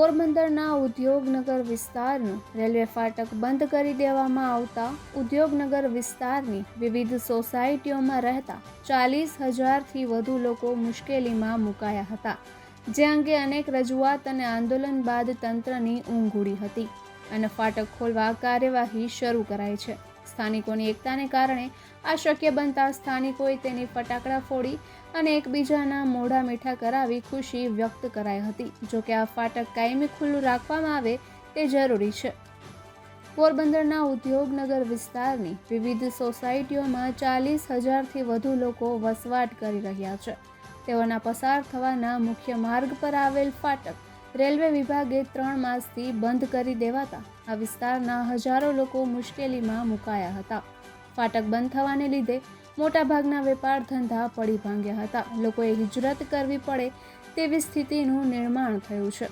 પોરબંદરના ઉદ્યોગનગર વિસ્તારનું રેલવે ફાટક બંધ કરી દેવામાં આવતા ઉદ્યોગનગર વિસ્તારની વિવિધ સોસાયટીઓમાં રહેતા ચાલીસ હજારથી વધુ લોકો મુશ્કેલીમાં મુકાયા હતા, જે અંગે અનેક રજૂઆત અને આંદોલન બાદ તંત્રની ઊંઘ ઉડી હતી અને ફાટક ખોલવા કાર્યવાહી શરૂ કરાઈ છે. સ્થાનિકોની એકતાને કારણે આ શક્ય બનતા સ્થાનિકોએ તેની ફટાકડા ફોડી અને એકબીજાના મોઢા મીઠા કરાવી ખુશી વ્યક્ત કરાઈ હતી. જો કે આ ફાટક કાયમી ખુલ્લું રાખવામાં આવે તે જરૂરી છે. પોરબંદરના ઉદ્યોગનગર વિસ્તારની વિવિધ સોસાયટીઓમાં ચાલીસ હજારથી વધુ લોકો વસવાટ કરી રહ્યા છે. તેઓના પસાર થવાના મુખ્ય માર્ગ પર આવેલ ફાટક રેલવે વિભાગે ત્રણ માસથી બંધ કરી દેવાતા. આ વિસ્તારના હજારો લોકો મુશ્કેલીમાં મુકાયા હતા. ફાટક બંધ થવાને લીધે મોટાભાગના વેપાર ધંધા પડી ભાંગ્યા હતા. લોકોએ હિજરત કરવી પડે તેવી સ્થિતિનું નિર્માણ થયું છે.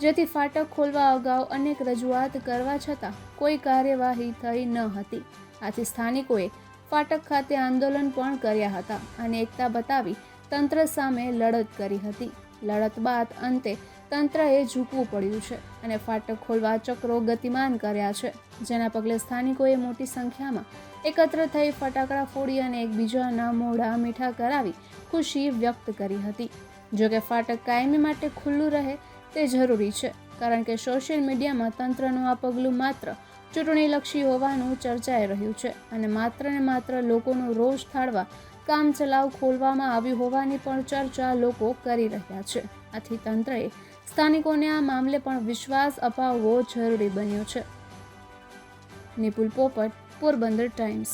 જેથી ફાટક ખોલવા અગાઉ અનેક રજૂઆત કરવા છતાં કોઈ કાર્યવાહી થઈ ન હતી. આથી સ્થાનિકોએ ફાટક ખાતે આંદોલન પણ કર્યા હતા અને એકતા બતાવી તંત્ર સામે લડત કરી હતી. લડત બાદ અંતે તંત્રએ ઝૂકવું પડ્યું છે અને ફાટક ખોલવા ચક્રો ગતિમાન કર્યા છે, જેના પગલે સ્થાનિકોએ મોટી સંખ્યામાં એકત્ર થઈ ફટાકડા ફોડી અને એકબીજાના મોઢા મીઠા કરાવી ખુશી વ્યક્ત કરી હતી. જોકે ફાટક કાયમી માટે ખુલ્લું રહે તે જરૂરી છે, કારણ કે સોશિયલ મીડિયામાં તંત્રનું આ પગલું માત્ર ચૂંટણીલક્ષી હોવાનું ચર્ચાઈ રહ્યું છે અને માત્ર ને માત્ર લોકોનો રોષ ઠાળવા કામચલાઉ ખોલવામાં આવ્યું હોવાની પણ ચર્ચા લોકો કરી રહ્યા છે. આથી તંત્રએ સ્થાનિકોને આ મામલે પણ વિશ્વાસ અપાવવો જરૂરી બન્યો છે. નિપુલ પોપટ, પોરબંદર ટાઈમ્સ.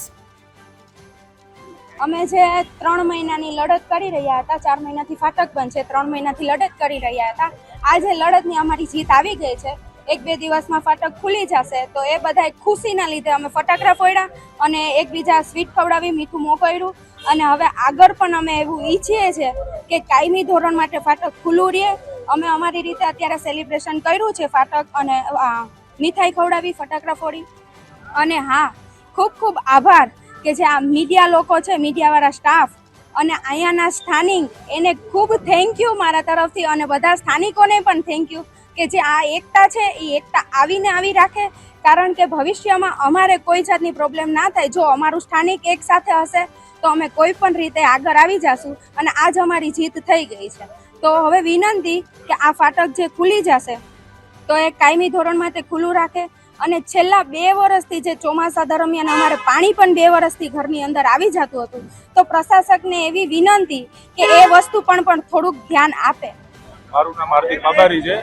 અમે જે ત્રણ મહિનાની લડત કરી રહ્યા હતા, ચાર મહિનાથી ફાટક બંધ છે, ત્રણ મહિનાથી લડત કરી રહ્યા હતા. આજે લડતની અમારી જીત આવી ગઈ છે, એક બે દિવસમાં ફાટક ખુલી જશે, તો એ બધા ખુશીના લીધે અમે ફટાકડા ફોડ્યા અને એકબીજા સ્વીટ ખવડાવી, મીઠું મોકલ્યું અને હવે આગળ પણ અમે એવું ઈચ્છીએ છીએ કે કાયમી ધોરણ માટે ફાટક ખુલ્લું રહે અમે અમારી રીતે અત્યારે સેલિબ્રેશન કર્યું છે ફાટક અને મીઠાઈ ખવડાવી, ફટાકડા ફોડી. અને હા, ખૂબ ખૂબ આભાર કે જે આ મીડિયા લોકો છે મીડિયાવાળા સ્ટાફ અને અહીંયાના સ્થાનિક, એને ખૂબ થેન્ક યુ મારા તરફથી અને બધા સ્થાનિકોને પણ થેન્ક યુ કે જે આ એકતા છે એ એકતા આવીને આવી રાખે. કારણ કે ભવિષ્યમાં અમારે કોઈ જાતની પ્રોબ્લેમ ના થાય. જો અમારું સ્થાનિક એક સાથે હશે, તો અમે કોઈ પણ રીતે આગળ આવી જશું અને આજ અમારી જીત થઈ ગઈ છે. તો હવે વિનંતી કે આ ફાટક જે ખુલી જશે, તો એ કાયમી ધોરણ માટે ખુલ્લું રાખે અને છેલ્લા બે વર્ષથી જે ચોમાસા દરમિયાન અમારે પાણી પણ બે વર્ષથી ઘરની અંદર આવી જતું હતું, તો પ્રશાસકને એવી વિનંતી કે એ વસ્તુ પણ પણ થોડુંક ધ્યાન આપે. મારું નામ હાર્દિક બાબારી છે.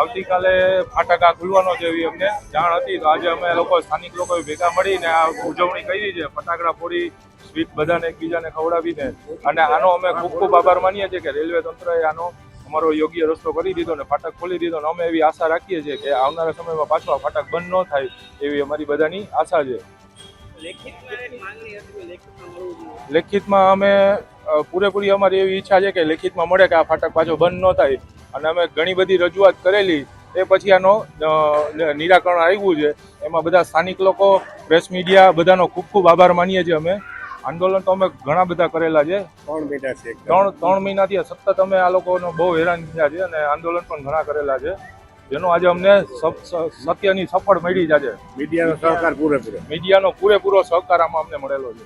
આવતીકાલે ફાટકા ખુલવાનો છે એવી અમને જાણ હતી. તો આજે અમે લોકો સ્થાનિક લોકો ભેગા મળીને આ ઉજવણી કરી છે. ફટાકડા ફોડી સ્વીટ બધાને એકબીજાને ખવડાવીને અને આનો અમે ખૂબ ખૂબ આભાર માનીએ છીએ કે રેલવે તંત્રએ આનો અમારો યોગ્ય રસ્તો કરી દીધો ને ફાટક ખોલી દીધો ને અમે એવી આશા રાખીએ છીએ કે આવનારા સમયમાં પાછો આ ફાટક બંધ ન થાય એવી અમારી બધાની આશા છે. લેખિતમાં અમે પૂરેપૂરી અમારી એવી ઈચ્છા છે કે લેખિતમાં મળે કે આ ફાટક પાછો બંધ ન થાય અને અમે ઘણી બધી રજૂઆત કરેલી એ પછી આનો નિરાકરણ આવ્યું છે. એમાં બધા સ્થાનિક લોકો પ્રેસ મીડિયા બધાનો ખૂબ ખૂબ આભાર માનીએ છીએ અમે. આંદોલન તો અમે ઘણા બધા કરેલા છે. ત્રણ મહિના છે ત્રણ ત્રણ મહિનાથી સતત અમે આ લોકોનો બહુ હેરાન થયા છે અને આંદોલન પણ ઘણા કરેલા છે. જેનો આજે અમને સત્યની સફળ મળી છે આજે. મીડિયાનો સહકાર પૂરેપૂરો. મીડિયાનો પૂરેપૂરો સહકાર આમાં અમને મળેલો છે.